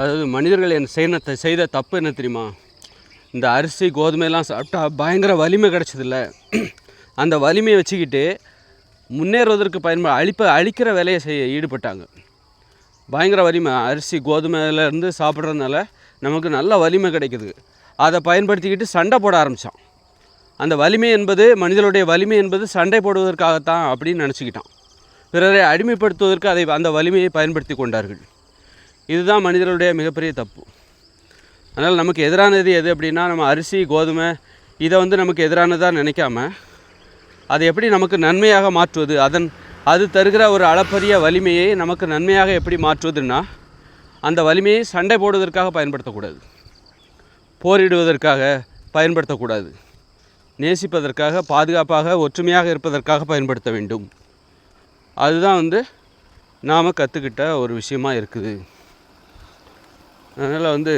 அதாவது மனிதர்கள் என் செய்ய செய்த தப்பு என்ன தெரியுமா? இந்த அரிசி கோதுமையெல்லாம் சாப்பிட்டா பயங்கர வலிமை கிடச்சதில்ல. அந்த வலிமையை வச்சுக்கிட்டு முன்னேறுவதற்கு பயன்ப அழிப்ப அழிக்கிற வேலையை செய்ய ஈடுபட்டாங்க. பயங்கர வலிமை அரிசி கோதுமையிலேருந்து சாப்பிட்றதுனால நமக்கு நல்ல வலிமை கிடைக்குது. அதை பயன்படுத்திக்கிட்டு சண்டை போட ஆரம்பித்தான் அந்த வலிமை என்பது மனிதனுடைய வலிமை என்பது சண்டை போடுவதற்காகத்தான் அப்படின்னு நினச்சிக்கிட்டான். பிறரை அடிமைப்படுத்துவதற்கு அதை அந்த வலிமையை பயன்படுத்தி கொண்டார்கள். இதுதான் மனிதர்களுடைய மிகப்பெரிய தப்பு. அதனால் நமக்கு எதிரானது எது அப்படின்னா நம்ம அரிசி கோதுமை இதை வந்து நமக்கு எதிரானதாக நினைக்காம அதை எப்படி நமக்கு நன்மையாக மாற்றுவது? அதன் அது தருகிற ஒரு அளப்பரிய வலிமையை நமக்கு நன்மையாக எப்படி மாற்றுவதுன்னா அந்த வலிமையை சண்டை போடுவதற்காக பயன்படுத்தக்கூடாது. போரிடுவதற்காக பயன்படுத்தக்கூடாது. நேசிப்பதற்காக பாதுகாப்பாக ஒற்றுமையாக இருப்பதற்காக பயன்படுத்த வேண்டும். அதுதான் வந்து நாம் கற்றுக்கிட்ட ஒரு விஷயமாக இருக்குது. அதனால் வந்து